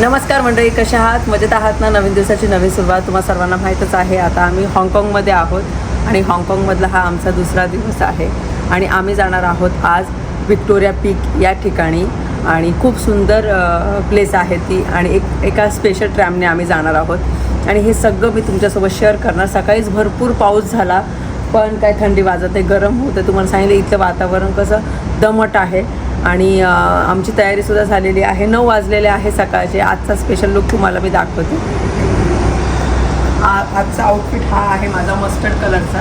नमस्कार मंडळी कशा आहात? मजेत आहात ना? नवीन दिवसाची नवीन सुरुवात तुम्हाला सर्वांना माहीतच आहे. आता आम्ही हाँगकाँगमध्ये आहोत आणि हाँगकाँगमधला हा आमचा दुसरा दिवस आहे. आणि आम्ही जाणार आहोत आज विक्टोरिया पीक या ठिकाणी. आणि खूप सुंदर प्लेस आहे ती. आणि एक एका स्पेशल ट्रॅमने आम्ही जाणार आहोत. आणि हे सगळं मी तुमच्यासोबत शेअर करणार. सकाळीच भरपूर पाऊस झाला पण काय थंडी वाजत आहे गरम होतं. तुम्हाला सांगितलं इथलं वातावरण कसं दमट आहे. आणि आमची तयारीसुद्धा झालेली आहे. नऊ वाजलेले आहे सकाळचे. आजचा स्पेशल लुक तुम्हाला मी दाखवते. आ- आजचा आउटफिट हा आहे माझा मस्टर्ड कलरचा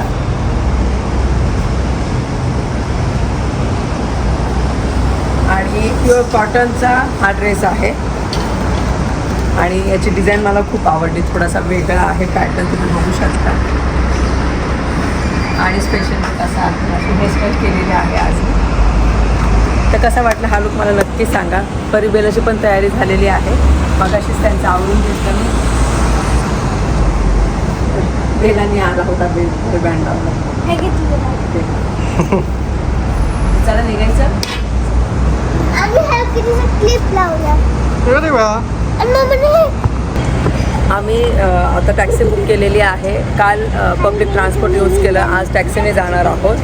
आणि प्युअर कॉटनचा हा ड्रेस आहे. आणि याची डिझाईन मला खूप आवडली. थोडासा वेगळा आहे पॅटर्न तुम्ही बघू शकता. आणि स्पेशल असा हेअरस्टाईल केलेली आहे आज. तर कसा वाटला हा लुक मला नक्की सांगा. परिबेलाची पण तयारी झालेली आहे. मगाशीच त्यांचं आवडून घेतलं मी. बेलांनी आला होता बेल बँड लावला हे चला निघायचं. आम्ही हे आता टॅक्सी बुक केलेली आहे. काल पब्लिक ट्रान्सपोर्ट यूज केलं. आज टॅक्सीने जाणार आहोत.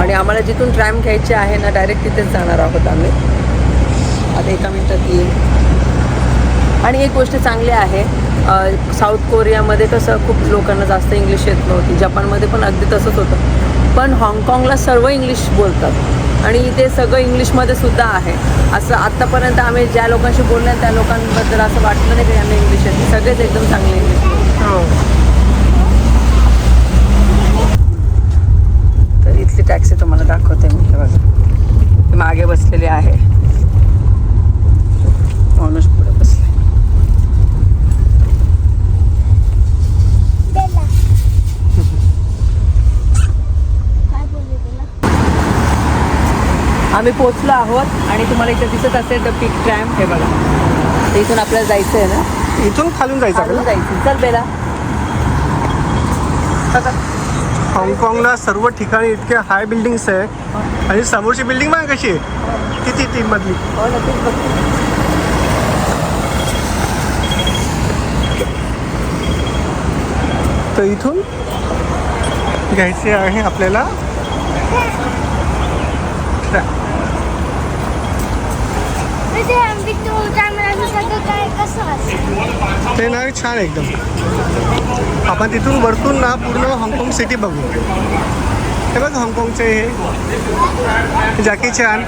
आणि आम्हाला जिथून ट्रॅम घ्यायची आहे ना डायरेक्ट तिथेच जाणार आहोत आम्ही. आता एका मिनटात येईल. आणि एक गोष्ट चांगली आहे साऊथ कोरियामध्ये कसं खूप लोकांना जास्त इंग्लिश येत नव्हती. जपानमध्ये पण अगदी तसंच होतं. पण हाँगकाँगला सर्व इंग्लिश बोलतात. आणि इथे सगळं इंग्लिशमध्ये सुद्धा आहे. असं आत्तापर्यंत आम्ही ज्या लोकांशी बोललो त्या लोकांबद्दल असं वाटलं नाही की यांना इंग्लिश येते. सगळेच एकदम चांगले इंग्लिश हो तर इथली टॅक्सी तुम्हाला दाखवते मी हे बघा ती मागे बसलेली आहे माणूस पुढे बसले बेला काय बोलले तुला आम्ही पोचलो आहोत आणि तुम्हाला इथे दिसत असेल तर पिक ट्रॅम हे बघा. इथून आपल्याला जायचं आहे ना? इथून खालून जायचं आपल्याला? जायचं चल बेला. हाँगकाँगला सर्व ठिकाणी इतके हाय बिल्डिंग्स आहे. आणि समोरची बिल्डिंग बघा कशी आहे. किती ती मधली. हो तर इथून घ्यायचे आहे आपल्याला. ते ना छान एकदम. आपण तिथून वरतून ना पूर्ण हाँगकाँग सिटी बघू. हे बघ हाँगकाँगचे हे. जॅकी छान.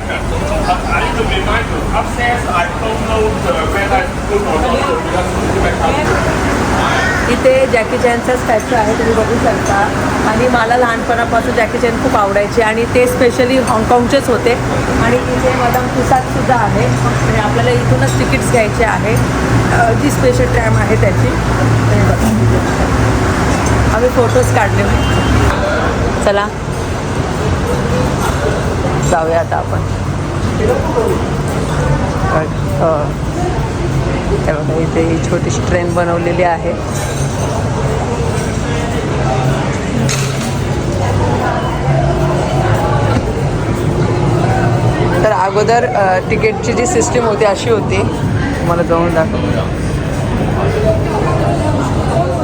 इथे जॅकी चॅनचा स्टॅच्यू आहे तुम्ही बघू शकता. आणि मला लहानपणापासून जॅकी चॅन खूप आवडायचे आणि ते स्पेशली हाँगकाँगचेच होते. आणि इथे मदम तुसाद सुद्धा आहे. आणि आपल्याला इथूनच तिकीट्स घ्यायचे आहे. जी स्पेशल ट्रॅम आहे त्याची. आम्ही फोटोज काढले. चला. जाऊया आता आपण. हे बघा इथे ही छोटीशी ट्रेन बनवलेली आहे. तर अगोदर तिकीटची जी सिस्टीम होती अशी होती. मला जाऊन दाखव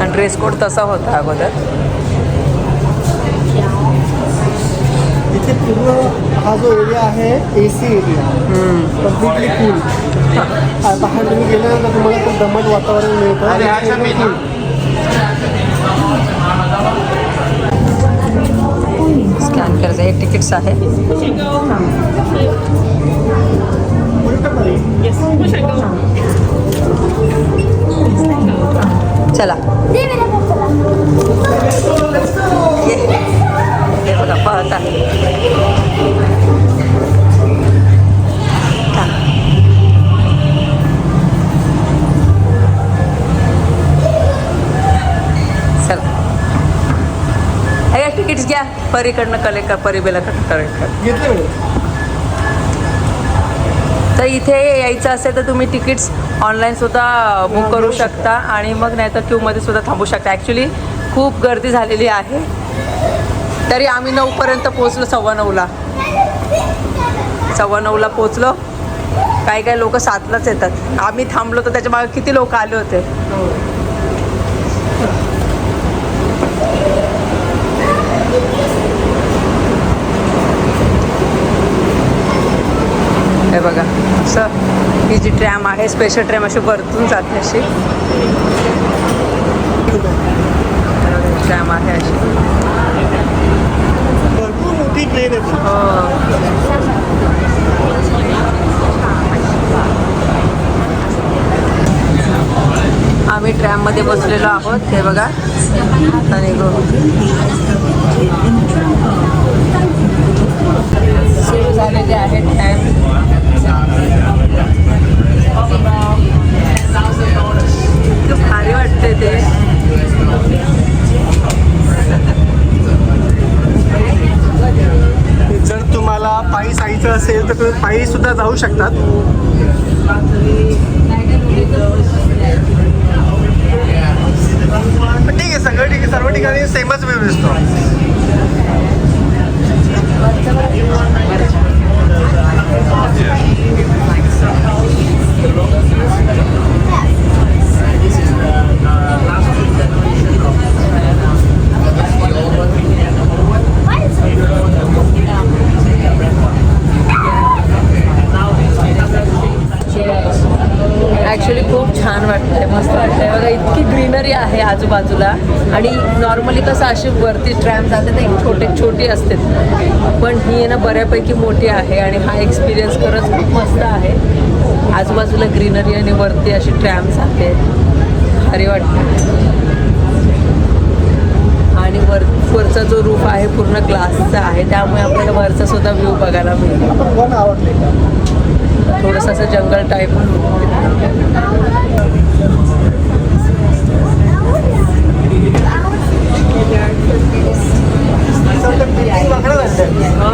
आणि ड्रेस कोड तसा होता अगोदर. इथे पूर्ण हा जो एरिया आहे A C area completely cool बाहेर तुम्ही गेल्यानंतर तुम्हाला खूप दमट वातावरण मिळतं. स्कॅन करायचं हे तिकीट्स आहे चला दे मेरा पप्पाला ये हे बघा पाहत आहे. हे तिकीट्स घ्या. परीकडनं कलेक्ट कर परिबेलाकडनं कलेक्ट कर. घेतलं मॅडम तर इथे यायचं असेल तर तुम्ही तिकीट्स ऑनलाईन सुद्धा बुक करू शकता. आणि मग नाही तर क्यूमध्ये सुद्धा थांबू शकता. ॲक्च्युली खूप गर्दी झालेली आहे. तरी आम्ही नऊपर्यंत पोचलो सव्वा नऊला. सव्वा नऊला पोचलो काही काही लोक सातलाच येतात. आम्ही थांबलो तर त्याच्यामागे किती लोक आले होते? हे बघा. असं ही जी ट्रॅम आहे स्पेशल ट्रॅम अशी वरतून जाते अशी. ट्रॅम आहे अशी. भरपूर मोठी ट्रेन आहे. हो. आम्ही ट्रॅममध्ये बसलेलो आहोत हे बघा. आणि गो सुरू झालेले आहे ट्रॅम खूप भारी वाटते ते. जर तुम्हाला पायी जायचं असेल तर तुम्ही पायी सुद्धा जाऊ शकतात. ठीक आहे सगळं ठीक आहे. सर्व ठिकाणी सेमच व्ह्यू दिसतो ॲक्च्युली खूप छान वाटतंय मस्त वाटतंय बघा इतकी ग्रीनरी आहे आजूबाजूला आणि नॉर्मली कसं अशी वरती ट्रॅम जाते तर एक छोटे छोटी असते पण बऱ्यापैकी मोठी आहे आणि हा एक्सपिरियन्स खरंच खूप मस्त आहे. आजूबाजूला ग्रीनरी आणि वरती अशी ट्रॅम जाते भारी वाटतं. आणि वर वरचा जो रूफ आहे पूर्ण ग्लासचा आहे. त्यामुळे आपल्याला वरचा सुद्धा व्ह्यू बघायला मिळतो. थोडंसं असं जंगल टाईप. हो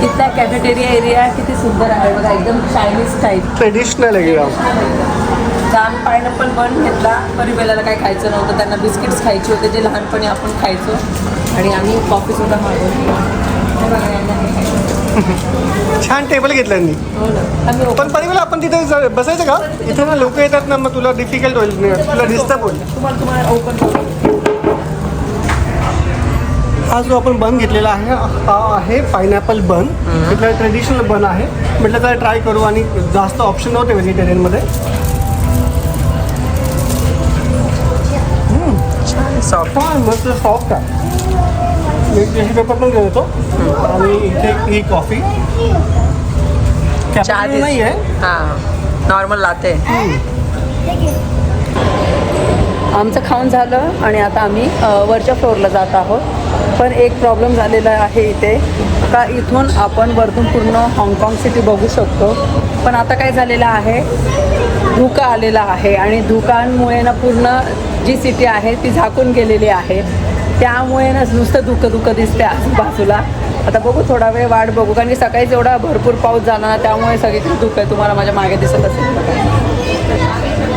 तिथला कॅफेटेरिया एरिया किती सुंदर आहे? बघा एकदम चायनीज टाईप ट्रेडिशनल आहे जाम पायनॅपल बन घेतला परिबेलाला काही खायचं नव्हतं. त्यांना बिस्किट्स खायचे होते जे लहानपणी आपण खायचो. आणि आम्ही कॉफी सुद्धा मागवली. छान टेबल घेतलं यांनी. ना. आम्ही पण परिवाला आपण तिथे बसायचं का? इथे ना लोक येतात ना मग तुला डिफिकल्ट होईल तुला डिस्टर्ब होईल. तुम्हाला तुम्हाला ओपन हा जो आपण बन घेतलेला आहे हा आहे पायनॅपल बन इथला ट्रेडिशनल बन आहे. म्हटलं तर ट्राय करू आणि जास्त ऑप्शन नव्हते व्हेजिटेरियनमध्ये सॉफ्ट मस्त सॉफ्ट आहे. मी टिश्यू पेपर पण घेऊन येतो. आणि इथे ही कॉफी नाही आहे हां नॉर्मल लाते आमचं खाऊन झालं आणि आता आम्ही वरच्या फ्लोअरला जात आहोत. पण एक प्रॉब्लेम झालेला आहे इथे का इथून आपण वरतून पूर्ण हाँगकाँग सिटी बघू शकतो. पण आता काय झालेलं आहे धुका आलेला आहे आणि धुकांमुळे ना पूर्ण जी सिटी आहे ती झाकून गेलेली आहे. त्यामुळे ना नुसतं धुकं धुकं दिसते आजूबाजूला आता बघू थोडा वेळ वाट बघू कारण की सकाळीच एवढा भरपूर पाऊस झाला ना त्यामुळे सगळीकडे धुकं आहे तुम्हाला माझ्या मागे दिसत असेल.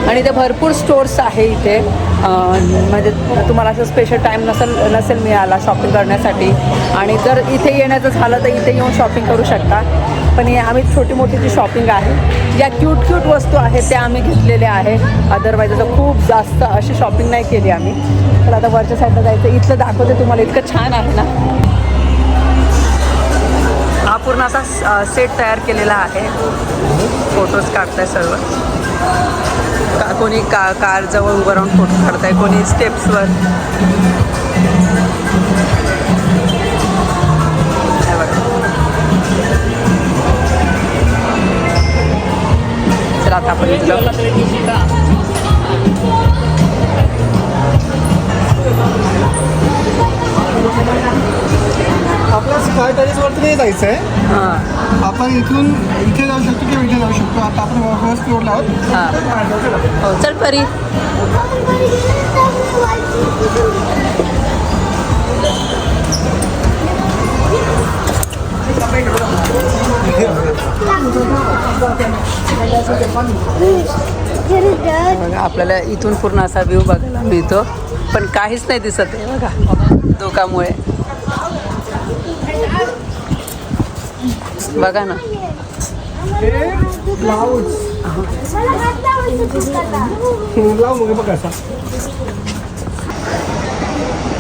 आणि इथे भरपूर स्टोर्स आहे इथे. म्हणजे तुम्हाला असं स्पेशल टाईम नसेल नसेल मिळाला शॉपिंग करण्यासाठी. आणि जर इथे येण्याचं झालं तर इथे येऊन शॉपिंग करू शकता. पण हे आम्ही छोटी मोठी जी शॉपिंग आहे ज्या क्यूट क्यूट वस्तू आहेत त्या आम्ही घेतलेल्या आहे. अदरवाईज आता खूप जास्त अशी शॉपिंग नाही केली आम्ही. तर आता वरच्या साईडला जायचं इथलं दाखवते तुम्हाला इतकं छान आहे ना. हा पूर्ण असा सेट तयार केलेला आहे. फोटोज काढताय सर्व. का कोणी का कारजवळ उभं राहून फोटो काढताय? कोणी स्टेप्सवर चला आता आपण आपल्या स्काय टेरेसवरती नाही जायचं आहे. हां. आपण इथून इथे जाऊ शकतो किंवा इथे जाऊ शकतो. आता आपण फर्स्ट फ्लोअरला आहोत. हां. चला. हो चल परी. बघा आपल्याला इथून पूर्ण असा व्ह्यू बघायला मिळतो. पण काहीच नाही दिसत आहे बघा. धोकामुळे.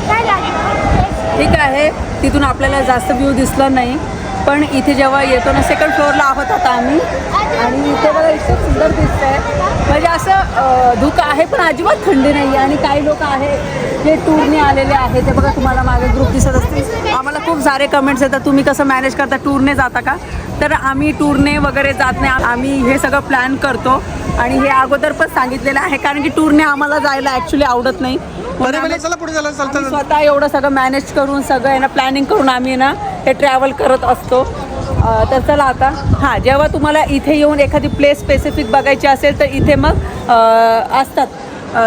काय लागलं? ठीक आहे. तिथून आपल्याला जास्त व्ह्यू दिसला नाही. पण इथे जेव्हा येतो ना सेकंड फ्लोअरला आहोत आता आम्ही. आणि इथे बघा इतकं सुंदर दिसतंय. म्हणजे असं धुकं आहे पण अजिबात थंडी नाही आहे आणि काही लोक आहे जे टूरने आलेले आहे ते बघा तुम्हाला मागे ग्रुप दिसत असतील. आम्हाला खूप सारे कमेंट्स येतात. तुम्ही कसं मॅनेज करता टूरने जाता का? तर आम्ही टूरने वगैरे जात नाही. आम्ही हे सगळं प्लॅन करतो. आणि हे अगोदर पण सांगितलेलं आहे कारण की टूरने आम्हाला जायला ॲक्च्युली आवडत नाही. स्वतः एवढं सगळं मॅनेज करून सगळं आहे ना प्लॅनिंग करून आम्ही ना हे ट्रॅव्हल करत असतो. तर चला आता. हां जेव्हा तुम्हाला इथे येऊन एखादी प्लेस स्पेसिफिक बघायची असेल तर इथे मग असतात.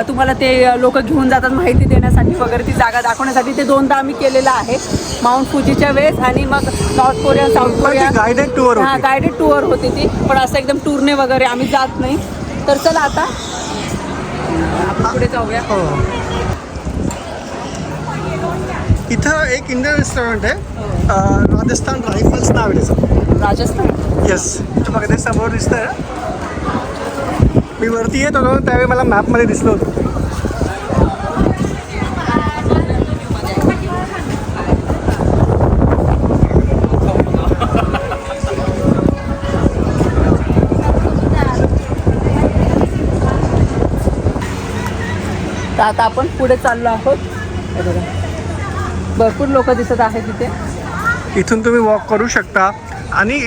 तुम्हाला ते लोक घेऊन जातात माहिती देण्यासाठी वगैरे ती जागा दाखवण्यासाठी. ते दोनदा आम्ही केलेलं आहे. माउंट फुजीच्या वेळेस आणि मग north Korea south Korea guided tour हां गायडेड टूर होती ती. पण असं एकदम टूरने वगैरे आम्ही जात नाही. तर चला आता. पुढे जाऊया. हो. इथं एक इंडियन रेस्टॉरंट आहे. राजस्थान रायफल्स नाव आहे त्याचं. राजस्थान? येस बघा ते समोर दिसतंय. मी वरती येत होतो त्यावेळी मला मॅपमध्ये दिसलं होतं. तर आता आपण पुढे चाललो आहोत. भरपूर लोक दिसत आहेत तिथे इथून तुम्ही वॉक करू शकता. आणि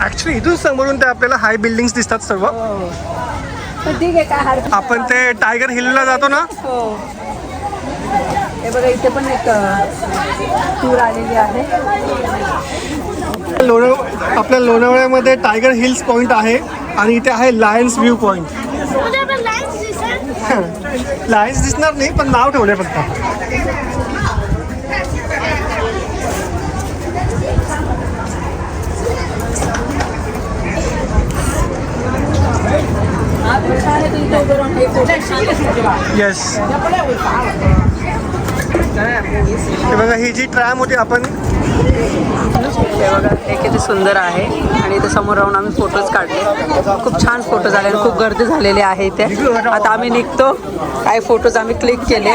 ॲक्च्युली इथून समोरून ते आपल्याला हाय बिल्डिंग्स दिसतात सर्व. तर ठीक आहे काय हरकत नाही. आपण ते टायगर हिलला जातो ना? हो. हे बघा इथे पण एक टूर आलेली आहे. लोणाव आपल्या लोणावळ्यामध्ये टायगर हिल्स पॉईंट आहे आणि इथे आहे लायन्स व्ह्यू पॉईंट? लायन्स दिसणार नाही पण नाव ठेवलंय फक्त हा, तो छान आहे, तो इथे उभं राहून हे photo छान दिसतात. येस हे बघा ही जी ट्रॅम होती आपण. हे बघा हे किती सुंदर आहे. आणि इथे समोर राहून आम्ही फोटोज काढले. खूप छान फोटो झाले आणि खूप गर्दी झालेली आहे इथे. आता आम्ही निघतो. काही फोटोज आम्ही क्लिक केले.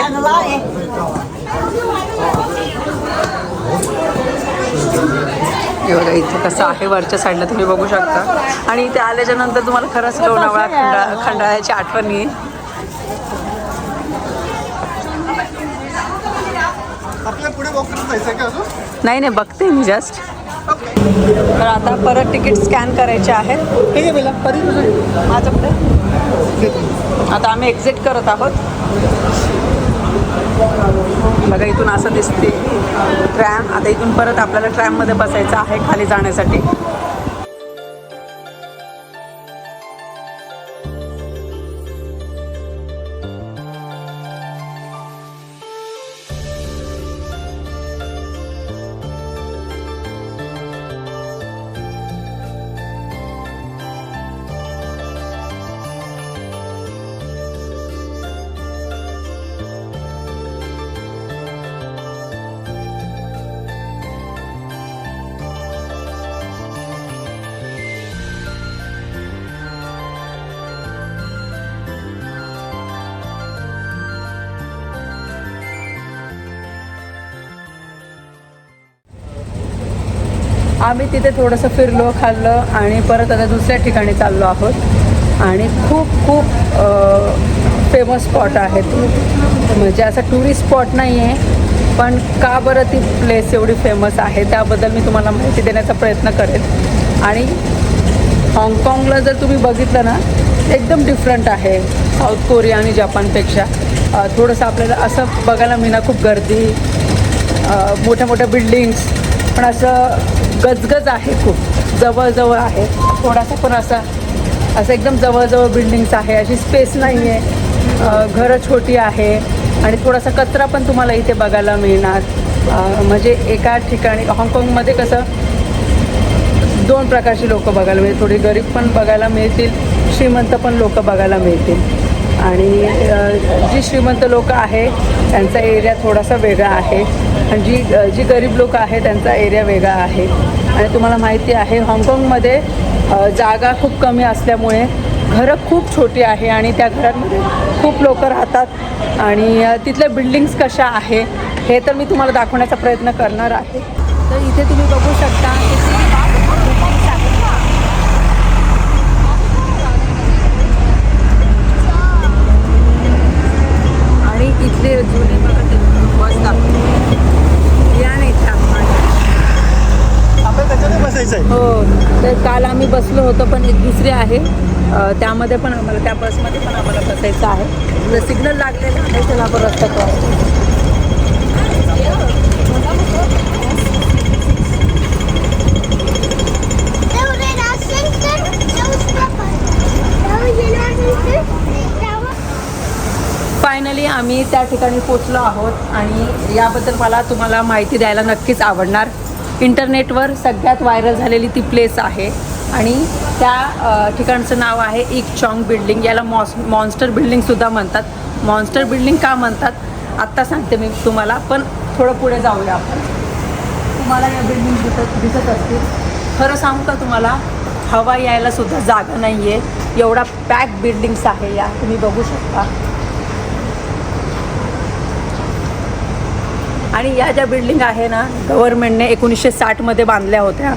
हे बघा इथे कसं आहे वरच्या साईडला तुम्ही बघू शकता. आणि इथे आल्याच्यानंतर तुम्हाला खरंच लोणावळा खंडा खंडाळ्याची आठवण येईल. नाही नाही बघते मी जस्ट तर आता परत तिकीट स्कॅन करायचे आहे ठीक आहे बेला परी तुझं. माझं पुढे आता आम्ही एक्झिट करत आहोत. बघा इथून असं दिसते ट्रॅम आता इथून परत आपल्याला ट्रॅममध्ये बसायचं आहे खाली जाण्यासाठी. आम्ही तिथे थोडंसं फिरलो खाल्लं आणि परत आता दुसऱ्या ठिकाणी चाललो आहोत. आणि खूप खूप फेमस स्पॉट आहेत. म्हणजे असं टुरिस्ट स्पॉट नाही आहे पण का बरं ती प्लेस एवढी फेमस आहे त्याबद्दल मी तुम्हाला माहिती देण्याचा प्रयत्न करेन. आणि हाँगकाँगला जर तुम्ही बघितलं ना एकदम डिफरंट आहे साऊथ कोरिया आणि जपानपेक्षा थोडंसं आपल्याला असं बघायला मिळणार खूप गर्दी मोठ्या मोठ्या बिल्डिंग्स पण असं गजगज आहे खूप. जवळजवळ आहे. थोडासा पण असा असं एकदम जवळजवळ बिल्डिंग्स आहे. अशी स्पेस नाही आहे घरं छोटी आहे. आणि थोडासा कचरा पण तुम्हाला इथे बघायला मिळणार. म्हणजे एका ठिकाणी हाँगकाँगमध्ये कसं दोन प्रकारची लोकं बघायला मिळतील. थोडी गरीब पण बघायला मिळतील. श्रीमंत पण लोक बघायला मिळतील. आणि जी श्रीमंत लोक आहे त्यांचा एरिया थोडासा वेगळा आहे. आणि जी जी गरीब लोक आहे त्यांचा एरिया वेगळा आहे. आणि तुम्हाला माहिती आहे हाँगकाँगमध्ये जागा खूप कमी असल्यामुळे घरं खूप छोटी आहे आणि त्या घरांमध्ये खूप लोक राहतात. आणि तिथल्या बिल्डिंग्स कशा आहे हे तर मी तुम्हाला दाखवण्याचा प्रयत्न करणार आहे. तर इथे तुम्ही बघू शकता इथले जुने बघा ते बस दाखवते. या नाही बसायचं आहे. हो तर काल आम्ही बसलो होतो पण एक दुसरी आहे. त्यामध्ये पण आम्हाला त्या बसमध्ये पण आम्हाला बसायचं आहे. सिग्नल लागलेलं आहे त्याला आपण रस्ता क्रॉस एवढे असेल तर जाऊच नका. तेव्हा गेलो असेल तर तेव्हा फायनली आम्ही त्या ठिकाणी पोचलो आहोत आणि याबद्दल मला तुम्हाला माहिती द्यायला नक्कीच आवडणार. इंटरनेटवर सगळ्यात व्हायरल झालेली ती प्लेस आहे आणि त्या ठिकाणचं नाव आहे इक चॉंग बिल्डिंग याला मॉस मॉन्स्टर बिल्डिंगसुद्धा म्हणतात. मॉन्स्टर बिल्डिंग का म्हणतात? आत्ता सांगते मी तुम्हाला पण थोडं पुढे जाऊया आपण. तुम्हाला या बिल्डिंग दिसत दिसत असतील. खरं सांगू का तुम्हाला हवा यायला सुद्धा जागा नाही आहे एवढा पॅक बिल्डिंग्स आहे या तुम्ही बघू शकता. आणि या ज्या बिल्डिंग आहे ना गव्हर्नमेंटने एकोणीसशे साठमध्ये बांधल्या होत्या.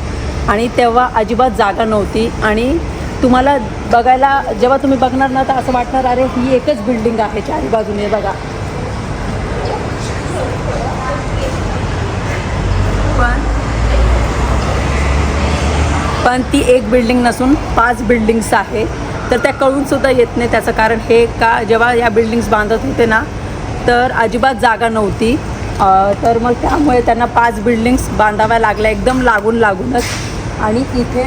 आणि तेव्हा अजिबात जागा नव्हती. आणि तुम्हाला बघायला जेव्हा तुम्ही बघणार ना तर असं वाटणार अरे ही एकच बिल्डिंग आहे चारी बाजूने बघा. पण पण ती एक बिल्डिंग नसून पाच बिल्डिंग्स आहे. तर त्या कळूनसुद्धा येत नाही त्याचं कारण हे का जेव्हा या बिल्डिंग्स बांधत होते ना तर अजिबात जागा नव्हती. तर मग त्यामुळे त्यांना पाच बिल्डिंग्स बांधाव्या लागल्या एकदम लागून लागूनच. आणि इथे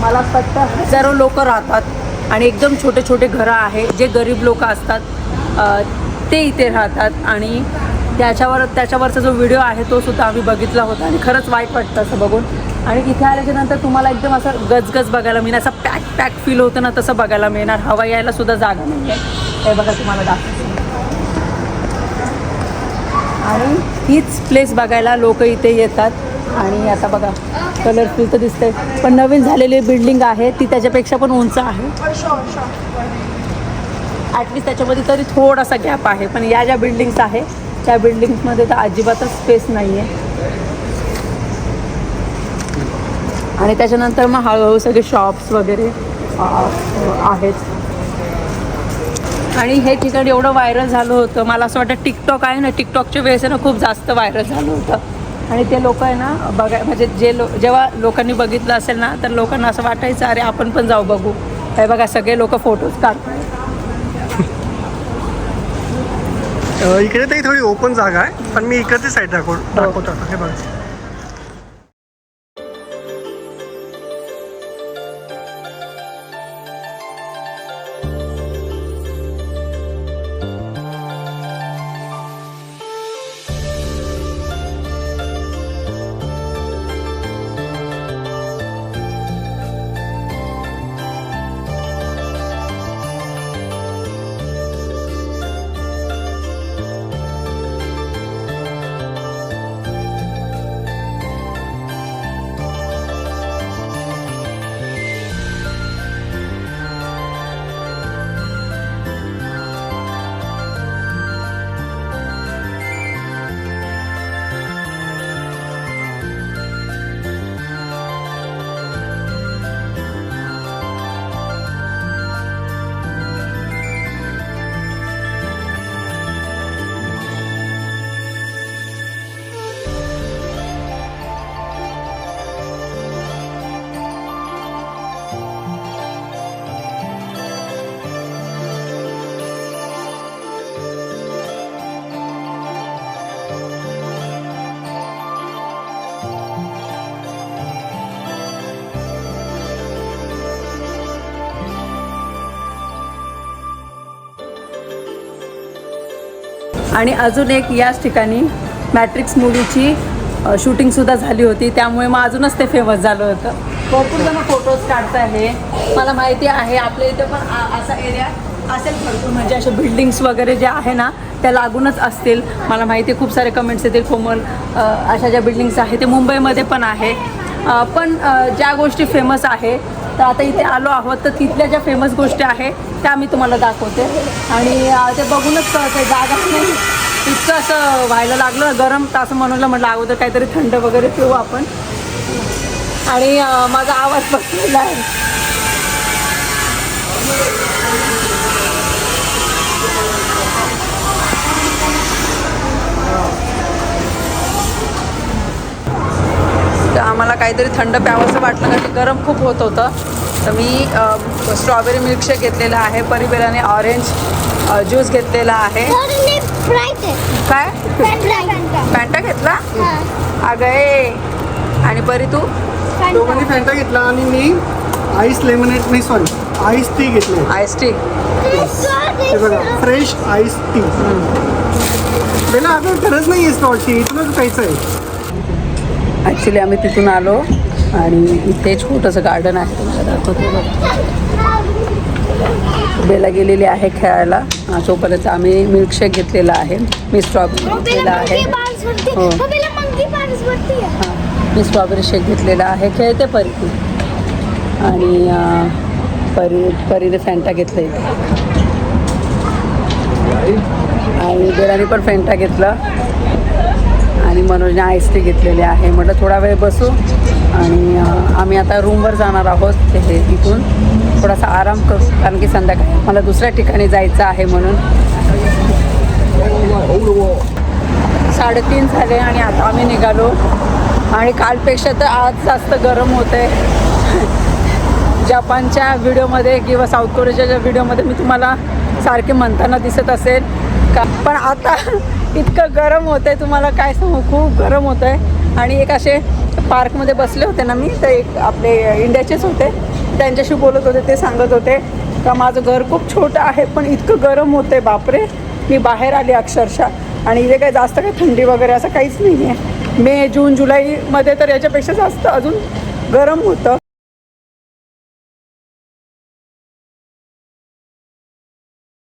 मला फक्त हजारो लोक राहतात आणि एकदम छोटे छोटे घरं आहे जे गरीब लोक असतात ते इथे राहतात. आणि त्याच्यावर त्याच्यावरचा जो व्हिडिओ आहे तो सुद्धा आम्ही बघितला होता आणि खरंच वाईट वाटतं असं बघून. आणि इथे आल्याच्यानंतर तुम्हाला एकदम असं गजगज बघायला मिळणार असं पॅक पॅक फील होतं ना तसं बघायला मिळणार. हवा यायला सुद्धा जागा नाही आहे हे बघा तुम्हाला दाखवते. आणि हीच प्लेस बघायला लोक इथे येतात. आणि आता बघा कलरफुल तर दिसतंय. पण नवीन झालेली बिल्डिंग आहे ती त्याच्यापेक्षा पण उंच आहे. ॲटलिस्ट त्याच्यामध्ये तरी थोडासा गॅप आहे. पण या ज्या बिल्डिंग्स आहे त्या बिल्डिंग्समध्ये तर अजिबातच स्पेस नाही आहे आणि त्याच्यानंतर मग हळूहळू सगळे शॉप्स वगैरे आहेत. आणि हे ठिकाण एवढं व्हायरल झालं होतं. मला असं वाटतं टिकटॉक आहे ना टिकटॉकच्या वेळेस आहे ना खूप जास्त व्हायरल झालं होतं. आणि ते लोक आहे ना बघाय म्हणजे जे लो जेव्हा लोकांनी बघितलं असेल ना तर लोकांना असं वाटायचं अरे आपण पण जाऊ बघू. हे बघा सगळे लोक फोटोज काढतात इकडे तरी थोडी ओपन जागा आहे पण मी इकडची साईड दाखव दाखवतो आता. हे बघा. आणि अजून एक याच ठिकाणी मॅट्रिक्स मूवीची शूटिंगसुद्धा झाली होती. त्यामुळे मग अजूनच ते फेमस झालं होतं. भरपूर जण फोटोज काढत आहे मला माहिती आहे आपल्या इथे पण आ- असा एरिया असेल भरपूर. म्हणजे अशा बिल्डिंग्स वगैरे जे आहे ना त्या लागूनच असतील. मला माहिती खूप सारे कमेंट्स येतील. कोमल अशा ज्या बिल्डिंग्स आहे ते मुंबईमध्ये पण आहे. पण ज्या गोष्टी फेमस आहे तर आता इथे आलो आहोत तर तिथल्या ज्या फेमस गोष्टी आहे त्या मी तुम्हाला दाखवते. आणि ते बघूनच कळतं जागा नाही. इतकं असं व्हायला लागलं गरम तर असं म्हणून म्हटलं अगोदर काहीतरी थंड वगैरे पिऊ आपण. आणि माझा आवाज बसलेला आहे. तर आम्हाला काहीतरी थंड प्यावंसं वाटलं कारण ते गरम खूप होत होतं. तर मी स्ट्रॉबेरी मिल्कशेक घेतलेला आहे परिबेराने ऑरेंज ज्यूस घेतलेला आहे. काय. पॅन्टा घेतला? हा. अगं ए. आणि परी तू? दोघांनी फॅन्टा घेतला आणि मी आईस लेमनेट नाही सॉरी आईस टी घेतली. आईस टी हे बघा फ्रेश आईस टी बेला आता गरज नाही आहे स्टॉलची इथूनच प्यायचं आहे ॲक्च्युली आम्ही तिथून आलो. आणि इथे छोटंसं गार्डन आहे तुम्हाला दाखवते. बेला गेलेली आहे खेळायला. तोपर्यंत आम्ही मिल्कशेक घेतलेला आहे मी स्ट्रॉबेरी घेतलेला आहे. हो. हां मी स्ट्रॉबेरी शेक घेतलेला आहे. खेळते परी आणि परी परीने फॅन्टा घेतलं इथे आणि बेलाने पण फॅन्टा घेतलं. आणि मनोजने आईस टी घेतलेली आहे. म्हटलं थोडा वेळ बसू. आणि आम्ही आता रूमवर जाणार आहोत ते हे इथून. थोडासा आराम करू कारण की संध्याकाळी मला दुसऱ्या ठिकाणी जायचं आहे म्हणून. साडेतीन झाले आणि आता आम्ही निघालो. आणि कालपेक्षा तर आज जास्त गरम होत आहे जपानच्या व्हिडिओमध्ये किंवा साऊथ कोरियाच्या व्हिडिओमध्ये मी तुम्हाला सारखे म्हणताना दिसत असेल. का पण आता इतकं गरम होतं आहे तुम्हाला काय सांगू? खूप गरम होतं आहे आणि एक असे पार्कमध्ये बसले होते ना मी तर एक आपले इंडियाचेच होते. त्यांच्याशी बोलत होते ते सांगत होते का माझं घर खूप छोटं आहे पण इतकं गरम होतं आहे बापरे. मी बाहेर आली अक्षरशः. आणि इथे काही जास्त काही थंडी वगैरे असं काहीच नाही आहे मे जून जुलैमध्ये तर याच्यापेक्षा जास्त अजून गरम होतं.